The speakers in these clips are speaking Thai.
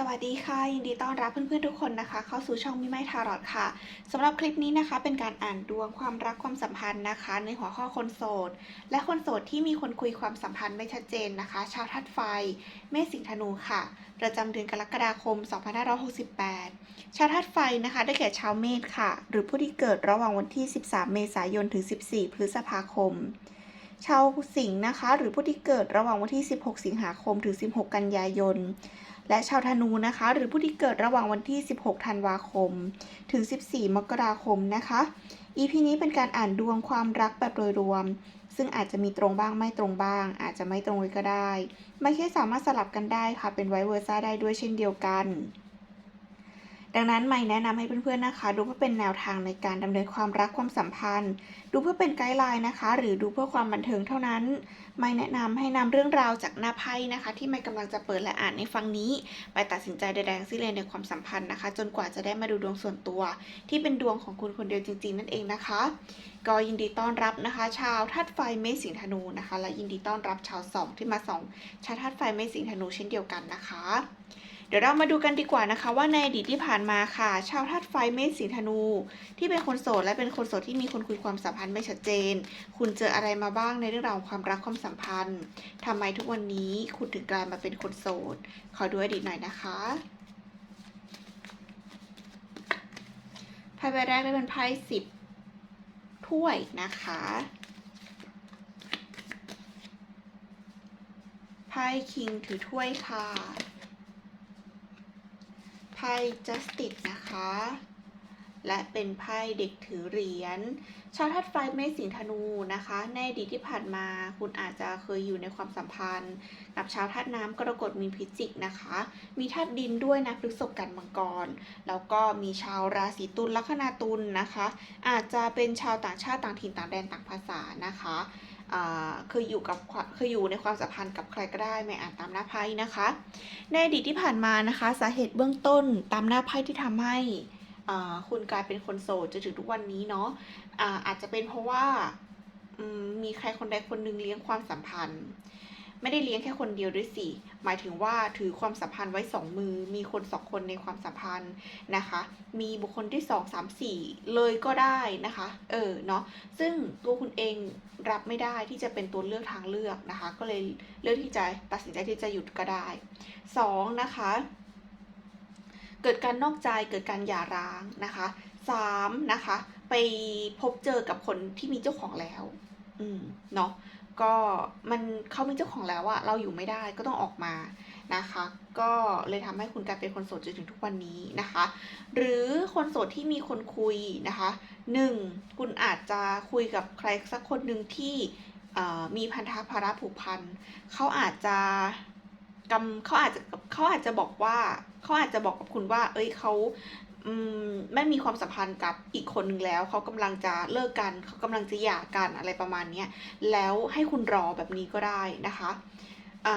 สวัสดีค่ะ ยินดีต้อนรับเพื่อนๆทุกคนนะคะ เข้าสู่ช่องมิไมทารอดค่ะสำหรับคลิปนี้นะคะ เป็นการอ่านดวงความรักความสัมพันธ์นะคะ ในหัวข้อคนโสด และคนโสดที่มีคนคุยความสัมพันธ์ไม่ชัดเจนนะคะ ชาวทัดไฟเมษสิงห์ธนูค่ะ ประจำเดือนกรกฎาคม 2568 ชาวทัดไฟนะคะ ได้แก่ชาวเมษค่ะ หรือผู้ที่เกิดระหว่างวันที่ 13 เมษายนถึง 14 พฤษภาคมชาวสิงห์นะคะ หรือผู้ที่เกิดระหว่างวันที่ 16 สิงหาคมถึง 16 กันยายน และชาวธนูนะคะ หรือผู้ที่เกิดระหว่างวันที่ 16 ธันวาคม ถึง 14 มกราคมนะคะ EP นี้เป็นการอ่านดวงความรักแบบโดยรวม ซึ่งอาจจะมีตรงบ้างไม่ตรงบ้าง อาจจะไม่ตรงเลยก็ได้ ไม่ใช่สามารถสลับกันได้ค่ะ เป็นไวเวอร์ซ่าได้ด้วยเช่นเดียวกัน ดังนั้นไม่แนะนำให้เพื่อนๆนะคะ ดูเพื่อเป็นแนวทางในการดำเนินความรักความสัมพันธ์ ดูเพื่อเป็นไกด์ไลน์นะคะ หรือดูเพื่อความบันเทิงเท่านั้น ไม่แนะนำให้นำเรื่องราวจากหน้าไพ่นะคะ ที่ไม่กำลังจะเปิดและอ่านในฟังนี้ ไปตัดสินใจใดๆทั้งสิ้นเลยในความสัมพันธ์นะคะ จนกว่าจะได้มาดูดวงส่วนตัว ที่เป็นดวงของคุณคนเดียวจริง ๆ นั่นเองนะคะ ก็ยินดีต้อนรับนะคะ ชาวธาตุไฟเมษสิงห์ธนูนะคะ และยินดีต้อนรับชาวสองที่มาสองชาวธาตุไฟเมษสิงห์ธนูเช่นเดียวกันนะคะ เดี๋ยวเรามาดูกันดีกว่านะคะ ว่าในอดีตที่ผ่านมาค่ะ ชาวธาตุไฟเมษสิงธนู ที่เป็นคนโสดและเป็นคนโสดที่มีคนคุยความสัมพันธ์ไม่ชัดเจน คุณเจออะไรมาบ้างในเรื่องราวความรักความสัมพันธ์ทำไมทุกวันนี้คุณถึงกลายมาเป็นคนโสด ขอดูอดีตหน่อยนะคะไพ่ใบแรกได้เป็นไพ่สิบถ้วยนะคะไพ่คิงถือถ้วยค่ะ พ่ justice นะคะ และเป็นไพ่เด็กถือเหรียญ ชาวธาตุไฟเมษสิงธนูนะคะ ในอดีตที่ผ่านมา คุณอาจจะเคยอยู่ในความสัมพันธ์ กับชาวธาตุน้ำกรกฎมีพิจิกนะคะ มีธาตุดินด้วยนะพฤษภกันมังกร แล้วก็มีชาวราศีตุลลัคนาตุลนะคะ อาจจะเป็นชาวต่างชาติต่างถิ่นต่างแดนต่างภาษานะคะ เคยอยู่กับเคยอยู่ในความสัมพันธ์กับใครก็ได้ไม่อ่านตามหน้าไพ่นะคะ ในอดีตที่ผ่านมานะคะ สาเหตุเบื้องต้นตามหน้าไพ่ที่ทำให้คุณกลายเป็นคนโสดจนถึงทุกวันนี้เนาะอาจจะเป็นเพราะว่ามีใครคนใดคนหนึ่งเลี้ยงความสัมพันธ์ ไม่ได้เลี้ยงแค่คนเดียวด้วยสิ หมายถึงว่าถือความสัมพันธ์ไว้สองมือ มีคนสองคนในความสัมพันธ์นะคะ มีบุคคลที่สองสามสี่เลยก็ได้นะคะ เออ เนาะ ซึ่งตัวคุณเองรับไม่ได้ที่จะเป็นตัวเลือกทางเลือกนะคะ ก็เลยเลือกที่จะตัดสินใจที่จะหยุดก็ได้สองนะคะ เกิดการนอกใจ เกิดการหย่าร้างนะคะสามนะคะ ไปพบเจอกับคนที่มีเจ้าของแล้ว อืม เนาะ ก็มันเขามีเจ้าของแล้วอะเราอยู่ไม่ได้ก็ต้องออกมานะคะ ก็เลยทำให้คุณกลายเป็นคนโสดจนถึงทุกวันนี้นะคะ หรือคนโสดที่มีคนคุยนะคะหนึ่งคุณอาจจะคุยกับใครสักคนหนึ่งที่มีพันธะภาระผูกพันเขาอาจจะกำเขาอาจจะเขาอาจจะบอกว่าเขาอาจจะบอกกับคุณว่า เอ้ยเขา ไม่มีความสัมพันธ์กับอีกคนหนึ่งแล้ว เขากำลังจะเลิกกัน เขากำลังจะหย่ากันอะไรประมาณเนี้ยแล้วให้คุณรอแบบนี้ก็ได้นะคะอ่า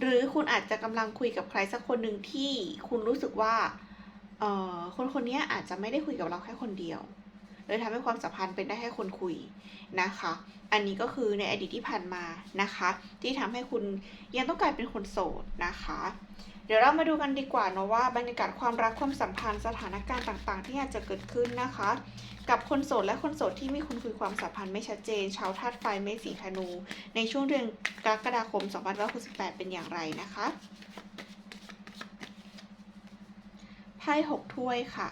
หรือคุณอาจจะกำลังคุยกับใครสักคนหนึ่งที่คุณรู้สึกว่าเอ่อคนคนนี้อาจจะไม่ได้คุยกับเราแค่คนเดียวเลยทำให้ความสัมพันธ์เป็นได้แค่คนคุยนะคะ อันนี้ก็คือในอดีตที่ผ่านมานะคะ ที่ทำให้คุณยังต้องกลายเป็นคนโสดนะคะ ดี๋ยวเรามาดูกันดีกว่าเนาะว่าบรรยากาศความรักความสัมพันธ์สถานการณ์ต่างๆ ที่อาจจะเกิดขึ้นนะคะ กับคนโสดและคนโสดที่มีคนคุยความสัมพันธ์ไม่ชัดเจน ชาวธาตุไฟเมษสีธนู ในช่วงเดือนกรกฎาคม2568 เป็นอย่างไรนะคะไพ่หกถ้วยค่ะ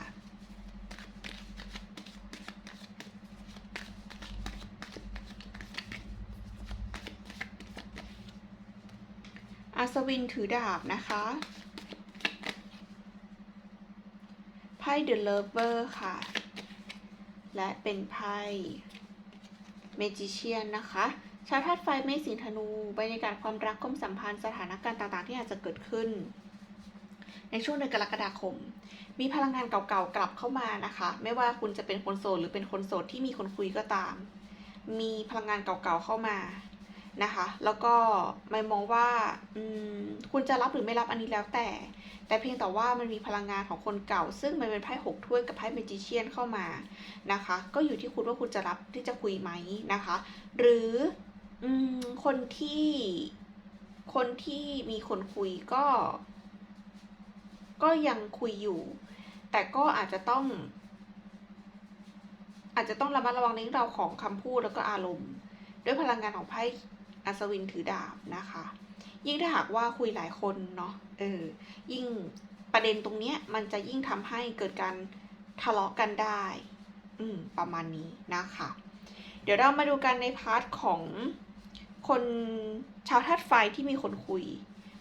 อัศวินถือดาบนะคะไพ่ The Lover ค่ะ และเป็นไพ่ Magician นะคะชาวธาตุไฟเมษสิงธนูบรรยากาศความรักความสัมพันธ์สถานการณ์ต่าง ๆ ที่อาจจะเกิดขึ้น ในช่วงเดือนกรกฎาคม มีพลังงานเก่าๆกลับเข้ามานะคะ ไม่ว่าคุณจะเป็นคนโสดหรือเป็นคนโสดที่มีคนคุยก็ตาม มีพลังงานเก่าๆเข้ามา นะคะ แล้วก็ไม่มองว่าคุณจะรับหรือไม่รับอันนี้แล้วแต่ แต่เพียงแต่ว่ามันมีพลังงานของคนเก่า ซึ่งมันเป็นไพ่หกถ้วยกับไพ่เมจิเชียนเข้ามานะคะ ก็อยู่ที่คุณว่าคุณจะรับที่จะคุยไหมนะคะ หรืออคนที่คนที่มีคนคุยก็ ก็ยังคุยอยู่ แต่ก็อาจจะต้อง อาจจะต้องระมัดระวังในเรื่องราของคำพูดแล้วก็อารมณ์ ด้วยพลังงานของไพ่ อัศวินถือดาบนะคะ ยิ่งถ้าหากว่าคุยหลายคนเนาะเออยิ่งประเด็นตรงเนี้ยมันจะยิ่งทำให้เกิดการทะเลาะกันได้ อืมประมาณนี้นะคะ เดี๋ยวเรามาดูกันในพาร์ทของคนชาวธาตุไฟที่มีคนคุย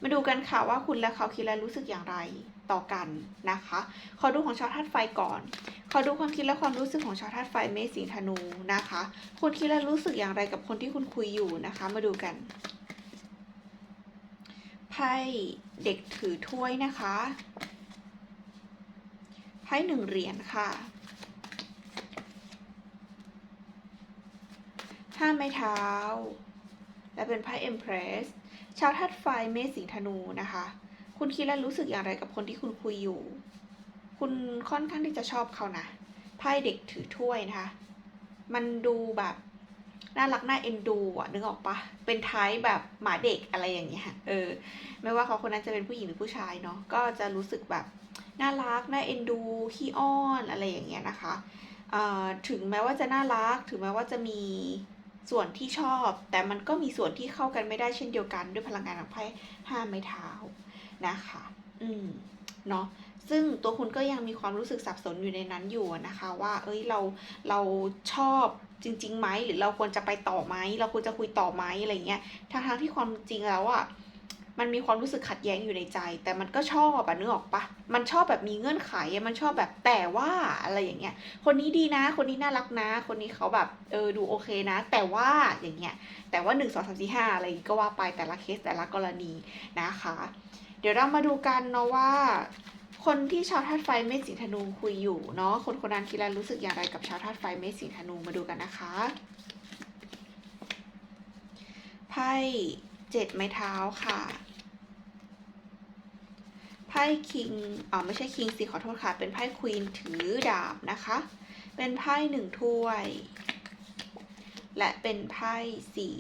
มาดูกันค่ะว่าคุณและเขาคิดและรู้สึกอย่างไร ต่อกันนะคะ ขอดูของชาวธาตุไฟก่อน ขอดูความคิดและความรู้สึกของชาวธาตุไฟเมษสิงธนูนะคะ คุณคิดและรู้สึกอย่างไรกับคนที่คุณคุยอยู่นะคะ มาดูกัน ไพ่เด็กถือถ้วยนะคะ ไพ่หนึ่งเหรียญค่ะห้าไม้เท้า และเป็นไพ่ Empress ชาวธาตุไฟเมษสิงธนูนะคะ คุณคิดและรู้สึกอย่างไรกับคนที่คุณคุยอยู่ คุณค่อนข้างที่จะชอบเขานะไพ่เด็กถือถ้วยนะคะ มันดูแบบน่ารักน่าเอ็นดูอะนึกออกปะเป็นไทป์แบบหมาเด็กอะไรอย่างเงี้ยเออ ไม่ว่าเขาคนนั้นจะเป็นผู้หญิงหรือผู้ชายเนาะก็จะรู้สึกแบบน่ารักน่าเอ็นดูขี้อ้อนอะไรอย่างเงี้ยนะคะถึงแม้ว่าจะน่ารัก ถึงแม้ว่าจะมีส่วนที่ชอบ แต่มันก็มีส่วนที่เข้ากันไม่ได้เช่นเดียวกันด้วยพลังงานของไพ่ห้าไม้เท้า นะคะ อืม เนาะซึ่งตัวคุณก็ยังมีความรู้สึกสับสนอยู่ในนั้นอยู่นะคะว่า เอ้ยเราเราชอบจริงๆไหมหรือเราควรจะไปต่อไหมเราควรจะคุยต่อไหมอะไรเงี้ยทั้งๆที่ความจริงแล้วอะมันมีความรู้สึกขัดแย้งอยู่ในใจ แต่มันก็ชอบอะนึกออกปะมันชอบแบบมีเงื่อนไขมันชอบแบบแต่ว่าอะไรอย่างเงี้ย คนนี้ดีนะ คนนี้น่ารักนะ คนนี้เขาแบบเออดูโอเคนะ แต่ว่าอย่างเงี้ยแต่ว่าหนึ่งสองสามสี่ห้าอะไรก็ว่าไปแต่ละเคสแต่ละกรณีนะคะ เดี๋ยวเรามาดูกันเนาะว่า คนที่ชาวธาตุไฟเมษสิงธนูคุยอยู่เนาะคนคนนั้นคิดและรู้สึกอย่างไรกับชาวธาตุไฟเมษสิงธนูมาดูกันนะคะไพ่เจ็ดไม้เท้าค่ะไพ่คิงอ๋อไม่ใช่คิงสิขอโทษค่ะ เป็นไพ่ควีนถือดาบนะคะ เป็นไพ่หนึ่งถ้วย และเป็นไพ่สี่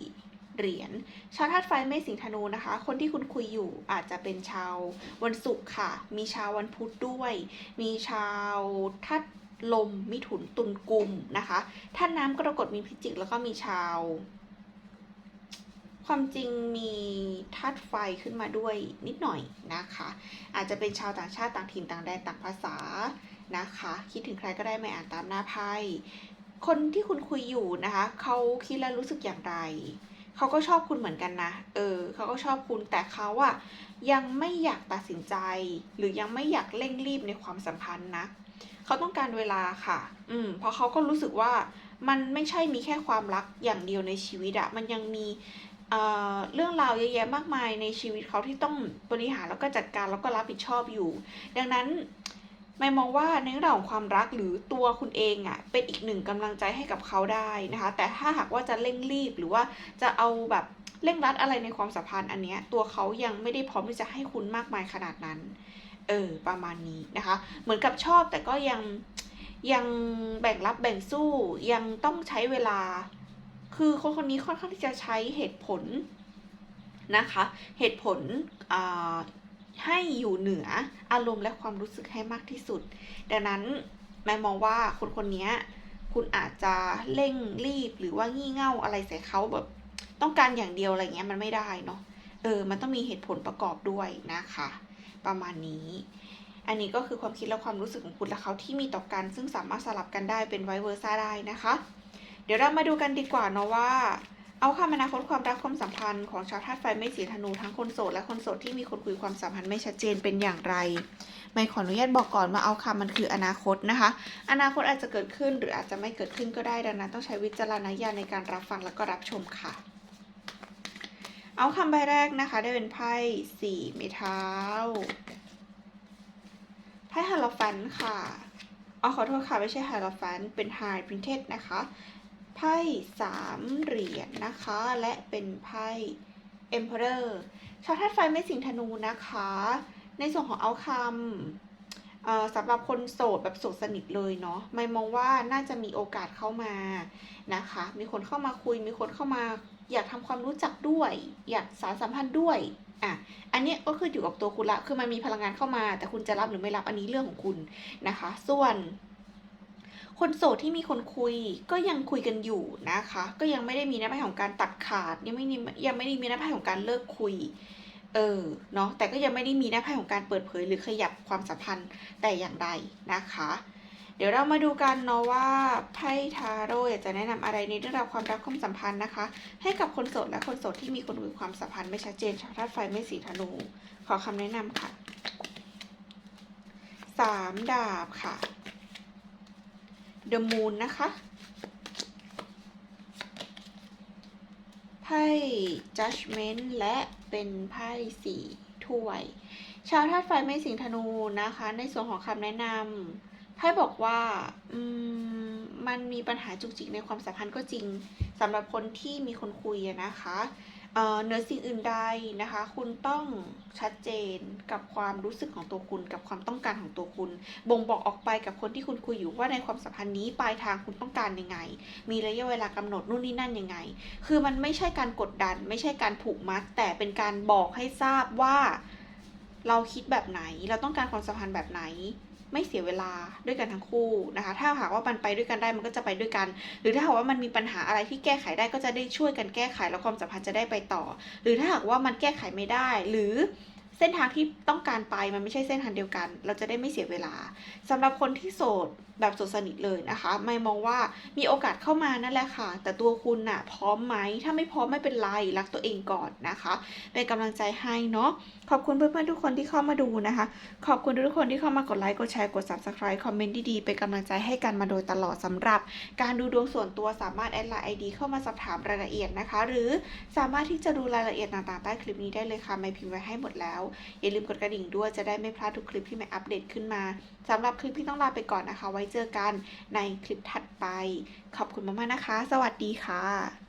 เหรียญชาวธาตุไฟเมษสิงธนูนะคะ คนที่คุณคุยอยู่อาจจะเป็นชาววันศุกร์ค่ะ มีชาววันพุธด้วย มีชาวธาตุลมมิถุนตุลกุมนะคะธาตุน้ำกรกฎมีพิจิก แล้วก็มีชาว ความจริงมีธาตุไฟขึ้นมาด้วยนิดหน่อยนะคะ อาจจะเป็นชาวต่างชาติต่างถิ่นต่างแดนต่างภาษานะคะ คิดถึงใครก็ได้ไม่อ่านตามหน้าไพ่คนที่คุณคุยอยู่นะคะ เขาคิดและรู้สึกอย่างไร เขาก็ชอบคุณเหมือนกันนะ เออเขาก็ชอบคุณแต่เขาอะยังไม่อยากตัดสินใจ หรือยังไม่อยากเร่งรีบในความสัมพันธ์นะเขาต้องการเวลาค่ะ อืมเพราะเขาก็รู้สึกว่ามันไม่ใช่มีแค่ความรักอย่างเดียวในชีวิตอะมันยังมีเอ่อเรื่องราวเยอะแยะมากมายในชีวิตเขาที่ต้องบริหารแล้วก็จัดการแล้วก็รับผิดชอบอยู่ ดังนั้น ไม่มองว่าในเรื่องของความรักหรือตัวคุณเองอะ่ะเป็นอีกหนึ่งกำลังใจให้กับเขาได้นะคะ แต่ถ้าหากว่าจะเร่งรีบหรือว่าจะเอาแบบเร่งรัดอะไรในความสัมพันธ์อันเนี้ยตัวเขายังไม่ได้พร้อมที่จะให้คุณมากมายขนาดนั้น เออประมาณนี้นะคะ เหมือนกับชอบแต่ก็ยังยังแบ่งรับแบ่งสู้ยังต้องใช้เวลา คือคนคนนี้ค่อนข้างที่จะใช้เหตุผลนะคะ เหตุผลอ่า ให้อยู่เหนืออารมณ์และความรู้สึกให้มากที่สุด ดังนั้นแม่มองว่าคนคนนี้คุณอาจจะเร่งรีบหรือว่างี่เง่าอะไรใส่เขาแบบต้องการอย่างเดียวอะไรเงี้ยมันไม่ได้เนาะเออ มันต้องมีเหตุผลประกอบด้วยนะคะ ประมาณนี้ อันนี้ก็คือความคิดและความรู้สึกของคุณและเขาที่มีต่อกัน ซึ่งสามารถสลับกันได้เป็นไวเวอร์ซ่าได้นะคะ เดี๋ยวเรามาดูกันดีกว่าเนาะว่า เอาคำอนาคตความรักความสัมพันธ์ของชาวธาตุไฟไม่สีธนูทั้งคนโสดและคนโสดที่มีคนคุยความสัมพันธ์ไม่ชัดเจนเป็นอย่างไร ไม่ขออนุญาตบอกก่อนว่าเอาคำมันคืออนาคตนะคะ อนาคตอาจจะเกิดขึ้นหรืออาจจะไม่เกิดขึ้นก็ได้ดังนั้นต้องใช้วิจารณญาณในการรับฟังแล้วก็รับชมค่ะ เอาคำใบแรกนะคะได้เป็นไพ่สี่ไม้เท้าไพ่ฮาโลฟันค่ะอ๋อขอโทษค่ะ ไม่ใช่ฮาโลฟันเป็นไฮพรินเทสนะคะ ไพ่สามเหรียญนนะคะ และเป็นไพ่ Emperor ชาวธาตุไฟไม่สิงธนูนะคะ ในส่วนของเอาคำเอ่อสำหรับคนโสดแบบโสดสนิทเลยเนาะไม่มองว่าน่าจะมีโอกาสเข้ามานะคะ มีคนเข้ามาคุย มีคนเข้ามาอยากทำความรู้จักด้วย อยากสารสัมพันธ์ด้วยอะอันนี้ก็คืออยู่กับตัวคุณละ คือมันมีพลังงานเข้ามา แต่คุณจะรับหรือไม่รับอันนี้เรื่องของคุณนะคะ ส่วน คนโสดที่มีคนคุยก็ยังคุยกันอยู่นะคะ ก็ยังไม่ได้มีน้าไพ่ของการตัดขาด ยังไม่มียังไม่ได้มีน้าไพ่ของการเลิกคุย เออ เนาะแต่ก็ยังไม่ได้มีน้าไพ่ของการเปิดเผย หรือขยับความสัมพันธ์แต่อย่างใดนะคะ เดี๋ยวเรามาดูกันเนาะว่าไพ่ทาโร่อยากจะแนะนำอะไรในเรื่องราวความรักความสัมพันธ์นะคะ ให้กับคนโสดและคนโสดที่มีคนคุยความสัมพันธ์ไม่ชัดเจนชาวธาตุไฟไม่สีธนู ขอคำแนะนำค่ะสามดาบค่ะ The Moon นะคะ ไพ่ Judgment และเป็นไพ่สี่ถ้วย ชาวธาตุไฟไม่สิงธนูนะคะ ในส่วนของคำแนะนำไพ่บอกว่า อืม มันมีปัญหาจุกจิกในความสัมพันธ์ก็จริงสำหรับคนที่มีคนคุยนะคะ เหนือสิ่งอื่นใดนะคะ คุณต้องชัดเจนกับความรู้สึกของตัวคุณ กับความต้องการของตัวคุณ บ่งบอกออกไปกับคนที่คุณคุยอยู่ว่าในความสัมพันธ์นี้ปลายทางคุณต้องการยังไง มีระยะเวลากำหนดนู่นนี่นั่นยังไง คือมันไม่ใช่การกดดัน ไม่ใช่การผูกมัด แต่เป็นการบอกให้ทราบว่า เราคิดแบบไหน เราต้องการความสัมพันธ์แบบไหน ไม่เสียเวลาด้วยกันทั้งคู่นะคะ ถ้าหากว่ามันไปด้วยกันได้มันก็จะไปด้วยกัน หรือถ้าหากว่ามันมีปัญหาอะไรที่แก้ไขได้ก็จะได้ช่วยกันแก้ไขแล้วความสัมพันธ์จะได้ไปต่อ หรือถ้าหากว่ามันแก้ไขไม่ได้ หรือเส้นทางที่ต้องการไปมันไม่ใช่เส้นทางเดียวกัน เราจะได้ไม่เสียเวลาสำหรับคนที่โสด แบบสดสนิทเลยนะคะ ไม่มองว่ามีโอกาสเข้ามานั่นแหละค่ะ แต่ตัวคุณน่ะพร้อมไหม ถ้าไม่พร้อมไม่เป็นไร รักตัวเองก่อนนะคะ เป็นกำลังใจให้เนาะ ขอบคุณเพื่อนๆทุกคนที่เข้ามาดูนะคะ ขอบคุณทุกคนที่เข้ามากดไลค์ กดแชร์ กด subscribe คอมเมนต์ดีๆ เป็นกำลังใจให้กันมาโดยตลอดสำหรับ การดูดวงส่วนตัวสามารถแอดไลน์ไอดีเข้ามาสอบถามรายละเอียดนะคะ หรือสามารถที่จะดูรายละเอียดต่างๆใต้คลิปนี้ได้เลยค่ะ ไม่พิมพ์ไว้ให้หมดแล้ว อย่าลืมกดกระดิ่งด้วย จะได้ไม่พลาดทุกคลิปที่ไม่อัปเดตขึ้นมาสำหรับคลิปที่ต้องลาไปก่อนนะคะ ไว้เจอกันในคลิปถัดไป ขอบคุณมากๆนะคะ สวัสดีค่ะ